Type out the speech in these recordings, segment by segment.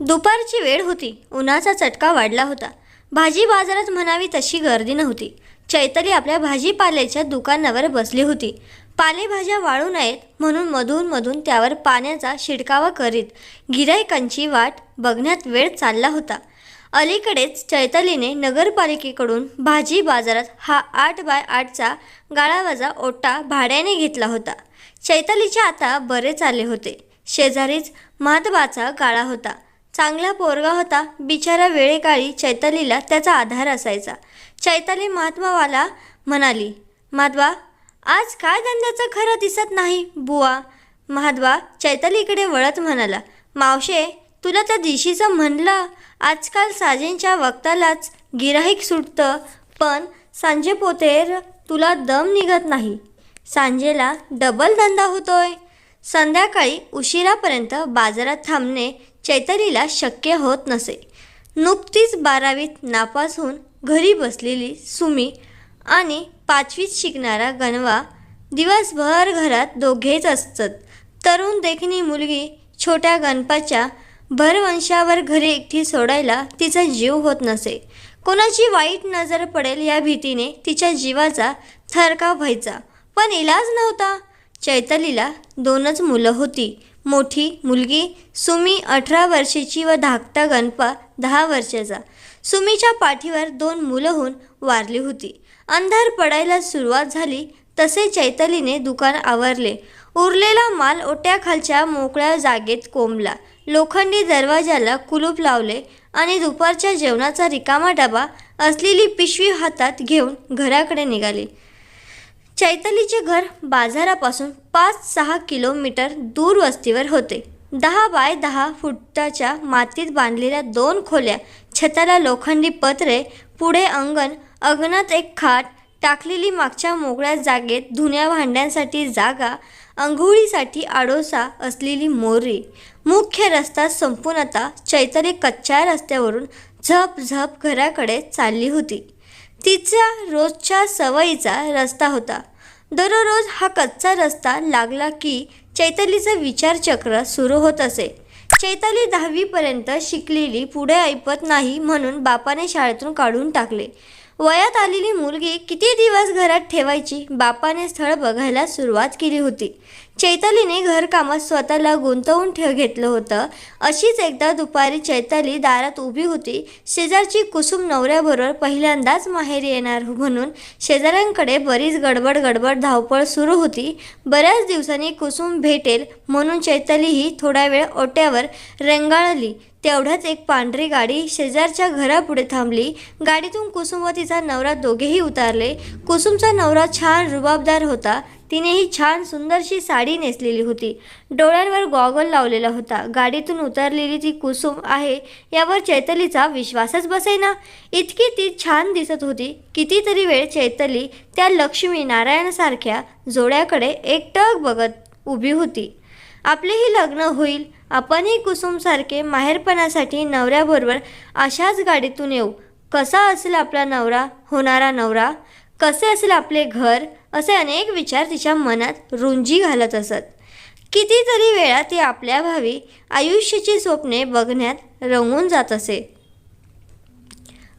दुपारची वेळ होती. उन्हाचा चटका वाढला होता. भाजी बाजारात म्हणावी तशी गर्दी नव्हती. चैतली आपल्या भाजीपाल्याच्या दुकानावर बसली होती. पालेभाज्या वाळू नयेत म्हणून मधून मधून त्यावर पाण्याचा शिडकावा करीत गिरायकांची वाट बघण्यात वेळ चालला होता. अलीकडेच चैतलीने नगरपालिकेकडून भाजी बाजारात हा आठ बाय आठचा गाळावाजा ओटा भाड्याने घेतला होता. चैतलीचे आता बरे चालले होते. शेजारीच महादबाचा गाळा होता. चांगला पोरगा होता बिचारा वेळेकाळी चैतलीला त्याचा आधार असायचा. चैतली महात्मावाला म्हणाली माधवा आज काय धंद्याचं खरं दिसत नाही बुवा? महाद्वा चैतलीकडे वळत म्हणाला मावशे तुला त्या दिशीचं म्हणलं आजकाल साजेंच्या वक्तालाच गिराहीक सुटतं पण सांजे पोतेर तुला दम निघत नाही. सांजेला डबल धंदा होतोय. संध्याकाळी उशिरापर्यंत बाजारात थांबणे चैतलीला शक्य होत नसे. नुकतीच बारावीत नापास होऊन घरी बसलेली सुमी आणि पाचवीत शिकणारा गणवा दिवसभर घरात दोघेच असतात. तरुण देखणी मुलगी छोट्या गणपाच्या भरवंशावर घरी एकटी सोडायला तिचा जीव होत नसे. कोणाची वाईट नजर पडेल या भीतीने तिच्या जीवाचा थरकाव व्हायचा. पण इलाज नव्हता. चैतलीला दोनच मुलं होती. मोठी मुलगी सुमी अठरा वर्षाची व धाकटा गणपा दहा वर्षाचा. सुमीच्या पाठीवर दोन मुलं होऊन वारली होती. अंधार पडायला सुरुवात झाली तसे चैतलीने दुकान आवरले. उरलेला माल ओट्याखालच्या मोकळ्या जागेत कोंबला. लोखंडी दरवाजाला कुलूप लावले आणि दुपारच्या जेवणाचा रिकामा डबा असलेली पिशवी हातात घेऊन घराकडे निघाली. चैतलीचे घर बाजारापासून पाच सहा किलोमीटर दूर वस्तीवर होते. दहा बाय दहा फुटाच्या मातीत बांधलेल्या दोन खोल्या छताला लोखंडी पत्रे पुढे अंगण अंगणात एक खाट टाकलेली मागच्या मोकळ्या जागेत धुण्या भांड्यांसाठी जागा अंघोळीसाठी आडोसा असलेली मोरी. मुख्य रस्ता संपून आता चैतली कच्च्या रस्त्यावरून झप झप घराकडे चालली होती. तिचा रोजच्या सवयीचा रस्ता होता. दररोज हा कच्चा रस्ता लागला की चैतालीचं विचारचक्र सुरू होत असे. चैतली दहावीपर्यंत शिकलेली पुढे ऐपत नाही म्हणून बापाने शाळेतून काढून टाकले. वयात आलेली मुलगी किती दिवस घरात ठेवायची बापाने स्थळ बघायला सुरुवात केली होती. चैतालीने घरकामात स्वतःला गुंतवून ठेव घेतलं होतं. अशीच एकदा दुपारी चैताली दारात उभी होती. शेजारची कुसुम नवऱ्याबरोबर पहिल्यांदाच माहेरी येणार म्हणून शेजाऱ्यांकडे बरीच गडबड गडबड धावपळ सुरू होती. बऱ्याच दिवसांनी कुसुम भेटेल म्हणून चैतालीही थोडा वेळ ओट्यावर रेंगाळली. तेवढ्याच एक पांढरी गाडी शेजारच्या घरापुढे थांबली. गाडीतून कुसुम व तिचा नवरा दोघेही उतारले. कुसुमचा नवरा छान रुबाबदार होता. तिनेही छान सुंदरशी साडी नेसलेली होती. डोळ्यांवर गॉगल लावलेला होता. गाडीतून उतरलेली ती कुसुम आहे यावर चैतलीचा विश्वासच बसेना. इतकी ती छान दिसत होती. कितीतरी वेळ चैतली त्या लक्ष्मी नारायणसारख्या जोड्याकडे एकटक बघत उभी होती. आपलेही लग्न होईल. आपणही कुसुमसारखे माहेरपणासाठी नवऱ्याबरोबर अशाच गाडीतून येऊ. कसा असेल आपला नवरा? होणारा नवरा? कसे असेल आपले घर असे अनेक विचार तिच्या मनात रुंजी घालत असत. कितीतरी वेळा ती आपल्या भावी आयुष्याची स्वप्ने बघण्यात रंगून जात असे.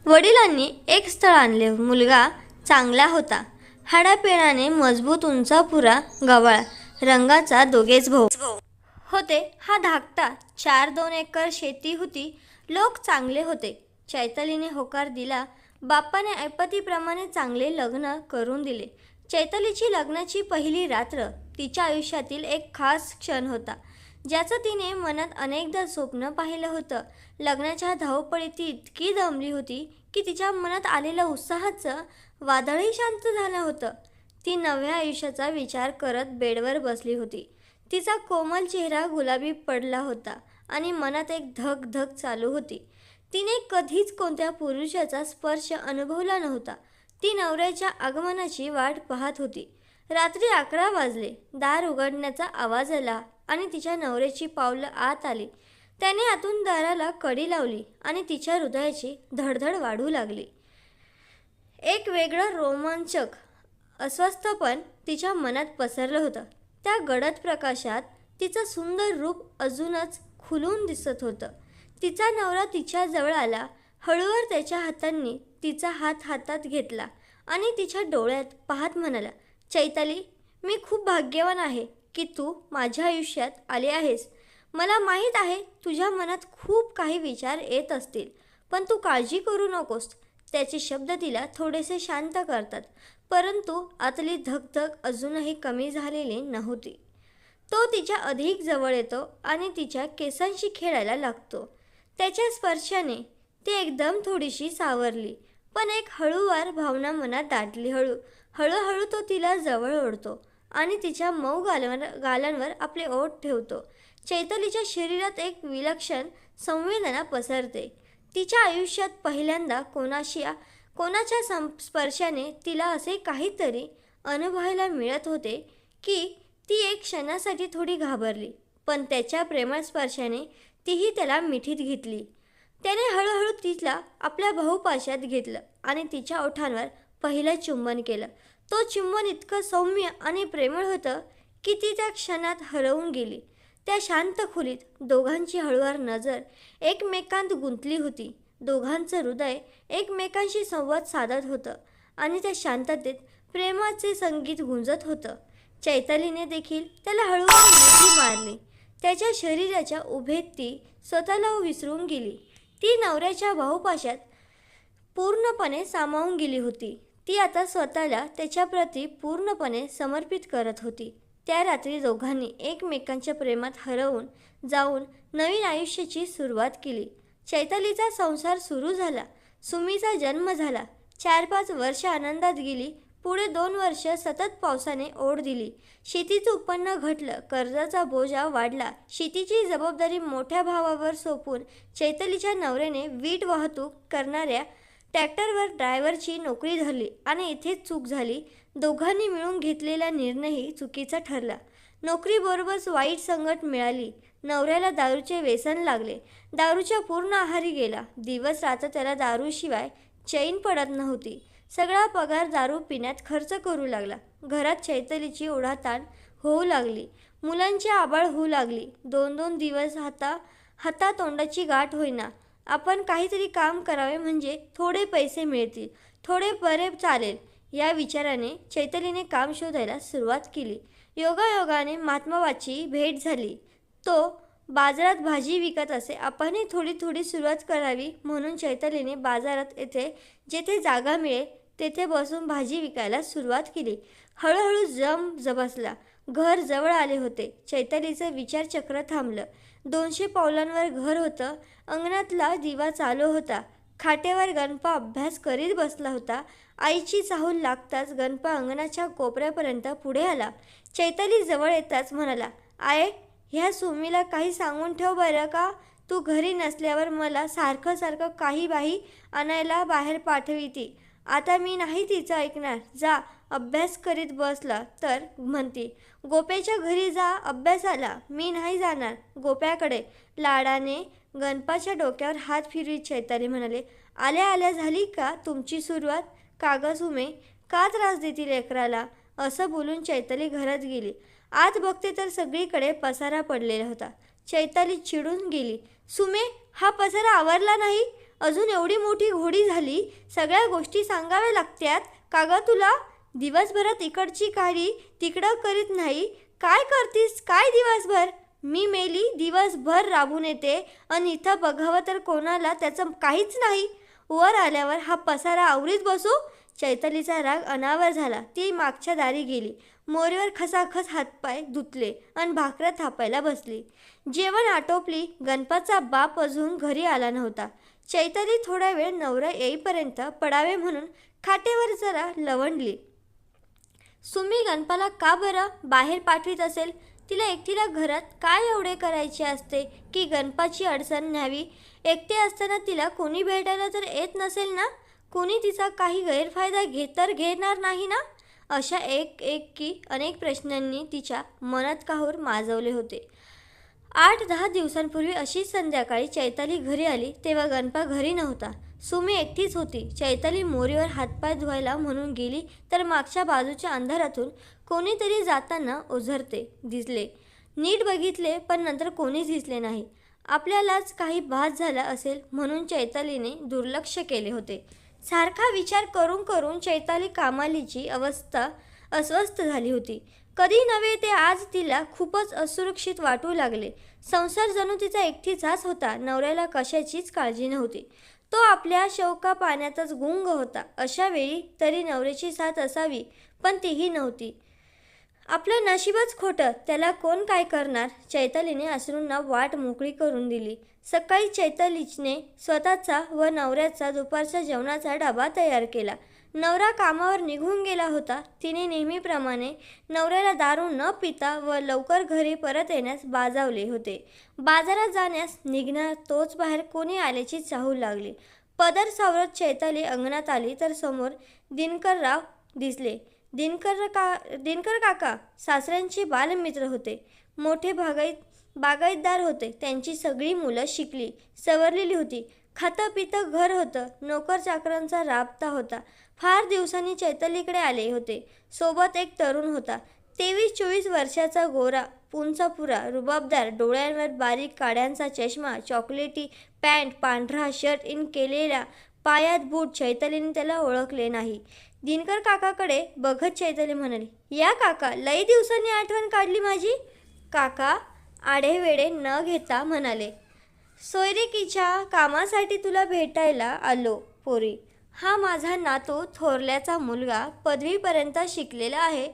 वडिलांनी एक स्थळ आणले. मुलगा चांगला होता. हाडापिणाने मजबूत उंचापुरा गवाळ रंगाचा दोघेच भाऊ होते. हा धाकटा चार दोन एकर शेती होती. लोक चांगले होते. चैतालीने होकार दिला. बाप्पाने ऐपतीप्रमाणे चांगले लग्न करून दिले. चैतलीची लग्नाची पहिली रात्र तिच्या आयुष्यातील एक खास क्षण होता. ज्याचं तिने मनात अनेकदा स्वप्न पाहिलं होतं. लग्नाच्या धावपळीत ती इतकी दमली होती की तिच्या मनात आलेलं उत्साहाचं वादळही शांत झालं होतं. ती नव्या आयुष्याचा विचार करत बेडवर बसली होती. तिचा कोमल चेहरा गुलाबी पडला होता आणि मनात एक धक धक चालू होती. तिने कधीच कोणत्या पुरुषाचा स्पर्श अनुभवला नव्हता. ती नवऱ्याच्या आगमनाची वाट पाहत होती. रात्री अकरा वाजले. दार उघडण्याचा आवाज आला आणि तिच्या नवऱ्याची पावलं आत आली. त्याने आतून दाराला कडी लावली आणि तिच्या हृदयाची धडधड वाढू लागली. एक वेगळं रोमांचक अस्वस्थपण तिच्या मनात पसरलं होतं. त्या गडद प्रकाशात तिचं सुंदर रूप अजूनच खुलून दिसत होतं. तिचा नवरा तिच्याजवळ आला. हळूवर त्याच्या हातांनी तिचा हात हातात घेतला आणि तिच्या डोळ्यात पाहत म्हणाला चैताली मी खूप भाग्यवान आहे की तू माझ्या आयुष्यात आले आहेस. मला माहीत आहे तुझ्या मनात खूप काही विचार येत असतील पण तू काळजी करू नकोस त्याचे शब्द तिला थोडेसे शांत करतात परंतु आतली धकधक अजूनही कमी झालेली नव्हती. तो तिच्या अधिक जवळ येतो आणि तिच्या केसांशी खेळायला लागतो. त्याच्या स्पर्शाने ती एकदम थोडीशी सावरली. पण एक हळूवार भावना मनात दाटली. हळू हळूहळू तो तिला जवळ ओढतो आणि तिच्या मऊ गालांवर गालांवर आपले ओठ ठेवतो. चैतलीच्या शरीरात एक विलक्षण संवेदना पसरते. तिच्या आयुष्यात पहिल्यांदा कोणाशी कोणाच्या सं स्पर्शाने तिला असे काहीतरी अनुभवायला मिळत होते की ती एक क्षणासाठी थोडी घाबरली. पण त्याच्या प्रेमळ स्पर्शाने तीही त्याला मिठीत घेतली. त्याने हळूहळू तिला आपल्या बहुपाशात घेतलं आणि तिच्या ओठांवर पहिलं चुंबन केलं. तो चुंबन इतकं सौम्य आणि प्रेमळ होतं की ती त्या क्षणात हरवून गेली. त्या शांत खोलीत दोघांची हळूवार नजर एकमेकांत गुंतली होती. दोघांचं हृदय एकमेकांशी संवाद साधत होतं आणि त्या शांततेत प्रेमाचे संगीत गुंजत होतं. चैतालीने देखील त्याला हळूहळू मिठी मारली. त्याच्या शरीराच्या उभेत ती स्वतःला विसरून गेली. ती नवऱ्याच्या भाऊपाशात पूर्णपणे सामावून गेली होती. ती आता स्वतःला त्याच्याप्रती पूर्णपणे समर्पित करत होती. त्या रात्री दोघांनी एकमेकांच्या प्रेमात हरवून जाऊन नवीन आयुष्याची सुरुवात केली. चैतालीचा संसार सुरू झाला. सुमीचा जन्म झाला. चार पाच वर्ष आनंदात गेली. पुढे दोन वर्ष सतत पावसाने ओढ दिली. शेतीचं उत्पन्न घटलं कर्जाचा बोजा वाढला. शेतीची जबाबदारी मोठ्या भावावर सोपून चैतलीच्या नवऱ्याने वीट वाहतूक करणाऱ्या ट्रॅक्टरवर ड्रायव्हरची नोकरी धरली आणि इथेच चूक झाली. दोघांनी मिळून घेतलेला निर्णयही चुकीचा ठरला. नोकरीबरोबरच वाईट संगत मिळाली. नवऱ्याला दारूचे व्यसन लागले. दारूच्या पूर्ण आहारी गेला. दिवस रात्र त्याला दारूशिवाय चैन पडत नव्हती. सगळा पगार दारू पिण्यात खर्च करू लागला. घरात चैतलीची ओढाताण होऊ लागली. मुलांची आबाळ होऊ लागली. दोन दोन दिवस हाता हातातोंडाची गाठ होईना. आपण काहीतरी काम करावे म्हणजे थोडे पैसे मिळतील. थोडे बरे चालेल. या विचाराने चैतलीने काम शोधायला सुरुवात केली. योगायोगाने महात्माबाची भेट झाली. तो बाजारात भाजी विकत असे आपणही थोडी थोडी सुरुवात करावी म्हणून चैतलीने बाजारात येथे जेथे जागा मिळेल तेथे बसून भाजी विकायला सुरुवात केली. हळूहळू जम जबसला. घर जवळ आले होते. चैतालीचं विचारचक्र थांबलं. दोनशे पावलांवर घर होतं. अंगणातला दिवा चालू होता. खाटेवर गणपा अभ्यास करीत बसला होता. आईची चाहूल लागताच गणपा अंगणाच्या कोपऱ्यापर्यंत पुढे आला. चैताली जवळ येताच म्हणाला आय ह्या सुमीला काही सांगून ठेव बरं का? तू घरी नसल्यावर मला सारखं सारखं काही बाही आणायला बाहेर पाठविती. आता मी नाही तिचं ऐकणार. जा अभ्यास करीत बसला तर म्हणती गोप्याच्या घरी जा अभ्यासाला मी नाही जाणार. गोप्याकडे लाडाने गणपाच्या डोक्यावर हात फिरवीत चैताली म्हणाले आल्या आल्या झाली का तुमची सुरुवात? कागज उमे का त्रास देतील लेकराला? असं बोलून चैताली घरात गेली. आत बघते तर सगळीकडे पसारा पडलेला होता. चैताली चिडून गेली सुमे हा पसारा आवरला नाही? अजून एवढी मोठी घोडी झाली सगळ्या गोष्टी सांगाव्या लागत्यात. का गं तुला? दिवसभरात इकडची काडी तिकडं करीत नाही. काय करतीस? काय दिवसभर? मी मेली दिवसभर राबून येते. आणि इथं बघावं तर कोणाला त्याचं काहीच नाही. वर आल्यावर हा पसारा आवरीत बसू? चैतलीचा राग अनावर झाला. ती मागच्या दारी गेली. मोरीवर खसाखस हातपाय धुतले आणि भाकऱ्या थापायला बसली. जेवण आटोपली. गणपतचा बाप अजून घरी आला नव्हता. चैतली थोडा वेळ नवरा येईपर्यंत पडावे म्हणून खाटेवर जरा लवंडली. सुमी गणपाला का बरं बाहेर पाठवीत असेल? तिला एकटीला घरात काय एवढे करायचे असते की गणपाची अडचण न्यावी? एकटे असताना तिला कोणी भेटायला तर येत नसेल ना? कोणी तिचा काही गैरफायदा घे तर घेणार नाही ना? अशा एक एक की अनेक प्रश्नांनी तिच्या मनात काहूर माजवले होते. आठ दहा दिवसांपूर्वी अशीच संध्याकाळी चैताली घरी आली तेव्हा गणपा घरी नव्हता. सुमी एकटीच होती. चैताली मोरीवर हातपाय धुवायला म्हणून गेली तर मागच्या बाजूच्या अंधारातून कोणीतरी जाताना ओझरते दिसले. नीट बघितले पण नंतर कोणीच दिसले नाही. आपल्यालाच काही भास झाला असेल म्हणून चैतालीने दुर्लक्ष केले होते. सारखा विचार करून करून चैताली कामालीची अवस्था अस्वस्थ झाली होती. कधी नव्हे ते आज तिला खूपच असुरक्षित वाटू लागले. संसार जणू तिचा एकटीचाच होता. नवऱ्याला कशाचीच काळजी नव्हती. तो आपल्या शौका पाण्यातच गुंग होता. अशा वेळी तरी नवऱ्याची साथ असावी पण तीही नव्हती. आपलं नशीबच खोटं. त्याला कोण काय करणार? चैतालीने अश्रूंना वाट मोकळी करून दिली. सकाळी चैतालीने स्वतःचा व नवऱ्याचा दुपारच्या जेवणाचा डबा तयार केला. नवरा कामावर निघून गेला होता. तिने नेहमीप्रमाणे नवऱ्याला दारू न पिता व लवकर घरी परत येण्यास बाजावले होते. बाजारात जाण्यास निघणार तोच बाहेर कोणी आल्याची चाहू लागली. पदर सावरत चैताली अंगणात आली तर समोर दिनकरराव दिसले. दिनकर का दिनकर काका सासऱ्यांचे बालमित्र होते. मोठे बागाईत बागायतदार होते. त्यांची सगळी मुलं शिकली सवरलेली होती. खातं पितं घर होतं. नोकर चाकरांचा राबता होता. फार दिवसांनी चैतलीकडे आले होते. सोबत एक तरुण होता. तेवीस चोवीस वर्षाचा गोरा पुंचापुरा रुबाबदार डोळ्यांवर बारीक काड्यांचा चष्मा चॉकलेटी पॅन्ट पांढरा शर्ट इन केलेला पायात बूट चैतलीने त्याला ओळखले नाही. दिनकर काकाकडे बघत चैतली म्हणाली या काका लई दिवसांनी आठवण काढली माझी. काका आढेवेडे न घेता म्हणाले. सोयरिकीच्या कामासाठी तुला भेटायला आलो पोरी. हा माझा नातू थोरल्याचा मुलगा पदवीपर्यंत शिकलेला आहे.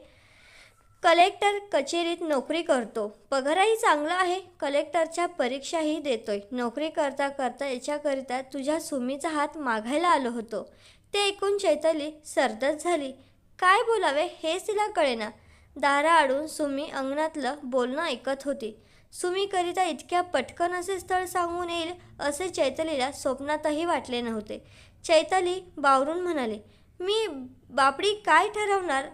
कलेक्टर कचेरीत नोकरी करतो. पगारही चांगला आहे. कलेक्टरच्या परीक्षाही देतोय. नोकरी करता करता याच्याकरिता तुझ्या सुमीचा हात मागायला आलो होतो. ते ऐकून चैतली सरदच झाली. काय बोलावे हेच तिला कळेना. दारा आडून सुमी अंगणातलं बोलणं ऐकत होती. सुमीकरिता इतक्या पटकन असे स्थळ सांगून येईल असे चैतलीला स्वप्नातही वाटले नव्हते. चैतली बावरून म्हणाले मी बापडी काय ठरवणार?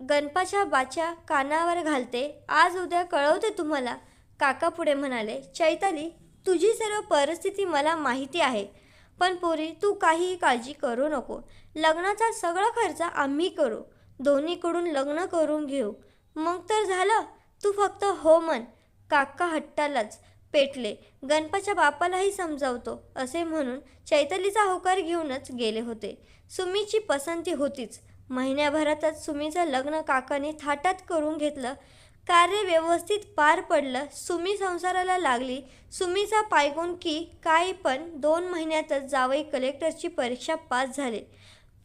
गणपाच्या बाच्या कानावर घालते आज उद्या कळवते तुम्हाला. काका पुढे म्हणाले चैताली तुझी सर्व परिस्थिती मला माहिती आहे पण पोरी तू काहीही काळजी करू नको. लग्नाचा सगळा खर्च आम्ही करू. दोन्हीकडून लग्न करून घेऊ. मग तर झालं. तू फक्त हो म्हण. काका हट्टालाच पेटले. गणपाच्या बापालाही समजावतो असे म्हणून चैतलीचा होकार घेऊनच गेले होते. सुमीची पसंती होतीच. महिन्याभरातच सुमीचं लग्न काकाने थाटात करून घेतलं. कार्य व्यवस्थित पार पडलं. सुमी संसाराला लागली. सुमीचा पायगुण की काय पण दोन महिन्यातच जावई कलेक्टरची परीक्षा पास झाले.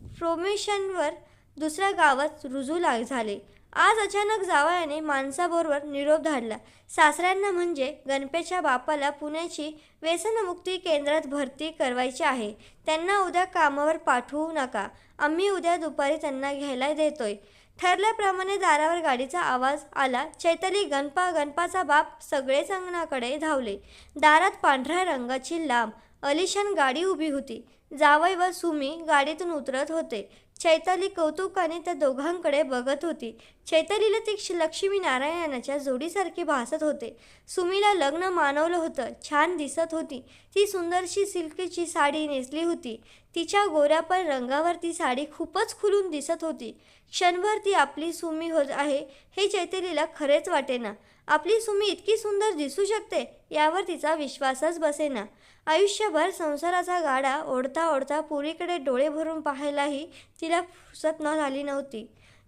प्रोमेशनवर दुसऱ्या गावात रुजू लाग झाले. आज अचानक जावयाने माणसाबरोबर निरोप धाडला. सासऱ्यांना म्हणजे गणपेच्या बापाला पुण्याची व्यसनमुक्ती केंद्रात भरती करवायची आहे. त्यांना उद्या कामावर पाठवू नका. आम्ही उद्या दुपारी त्यांना घ्यायला देतोय. ठरल्याप्रमाणे दारावर गाडीचा आवाज आला. चैतली गणपा गणपाचा बाप सगळेच अंगणाकडे धावले. दारात पांढऱ्या रंगाची लांब अलिशान गाडी उभी होती. जावई व सुमी गाडीतून उतरत होते. चैताली कौतुकाने त्या दोघांकडे बघत होती. चैतालीला ती क्ष- लक्ष्मी नारायणाच्या जोडीसारखी भासत होते. सुमीला लग्न मानवलं होतं. छान दिसत होती. ती सुंदरशी सिल्कची साडी नेसली होती. तिच्या गोऱ्यापण रंगावर ती साडी खूपच खुलून दिसत होती. क्षणभर ती आपली सुमी होत आहे हे चैतलीला खरेच वाटेना. आपली सुमी इतकी सुंदर दिसू शकते यावर तिचा विश्वासच बसेना. आयुष्यभर संसाराचा गाडा ओढता ओढता पुरीकडे डोळे भरून पाहायलाही तिला फुसत न झाली नव्हती.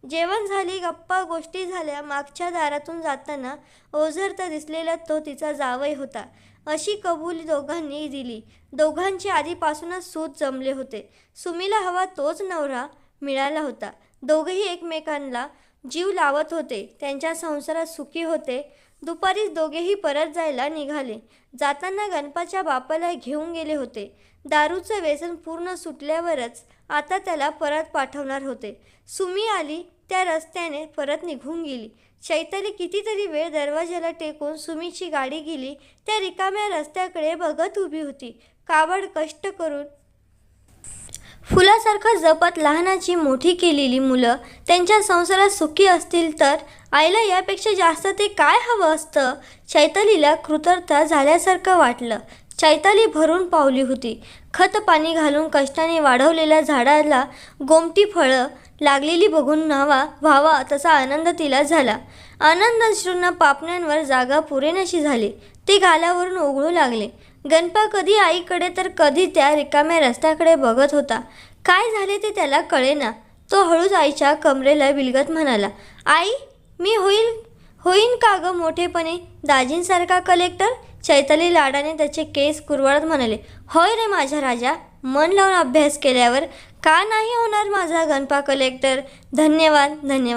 जेवण झाली गप्पा गोष्टी झाल्या मागच्या दारातून जाताना ओझरता दिसलेला तो तिचा जावई होता. अशी कबुली दोघांनी दिली. दोघांचे आधीपासूनच सूत जमले होते. सुमीला हवा तोच नवरा मिळाला होता. दोघेही एकमेकांना जीव लावत होते. त्यांच्या संसारात सुखी होते. दुपारीच दोघेही परत जायला निघाले. जाताना गणपाच्या बापाला घेऊन गेले होते. दारूचं व्यसन पूर्ण सुटल्यावरच आता त्याला परत पाठवणार होते. सुमी आली त्या रस्त्याने परत निघून गेली. चैताली कितीतरी वेळ दरवाजाला टेकून सुमीची गाडी गेली. त्या रिकाम्या रस्त्याकडे बघत उभी होती. कावड कष्ट करून फुलासारखं जपत लहानाची मोठी केलेली मुलं त्यांच्या संसारात सुखी असतील तर आईला यापेक्षा जास्त ते काय हवं असतं? चैतालीला कृतार्थ झाल्यासारखं वाटलं. चैताली भरून पावली होती. खत पाणी घालून कष्टाने वाढवलेल्या झाडाला गोमटी फळं लागलेली बघून न्हावा व्हावा तसा आनंद तिला झाला. आनंद पापण्यांवर जागा पुरेनाशी झाली. ते गालावरून ओघळू लागले. गणपा कधी आईकडे तर कधी त्या रिकाम्या रस्त्याकडे बघत होता. काय झाले ते त्याला कळेना. तो हळूच आईच्या कमरेला विलगत म्हणाला आई मी होईल होईन का गं मोठेपणे? दाजींसारखा कलेक्टर? चैताली लाडाने त्याचे केस कुरवाळत म्हणाले होय रे माझ्या राजा मन लावून अभ्यास केल्यावर का नाही होणार माझा गणपा कलेक्टर? धन्यवाद धन्यवाद.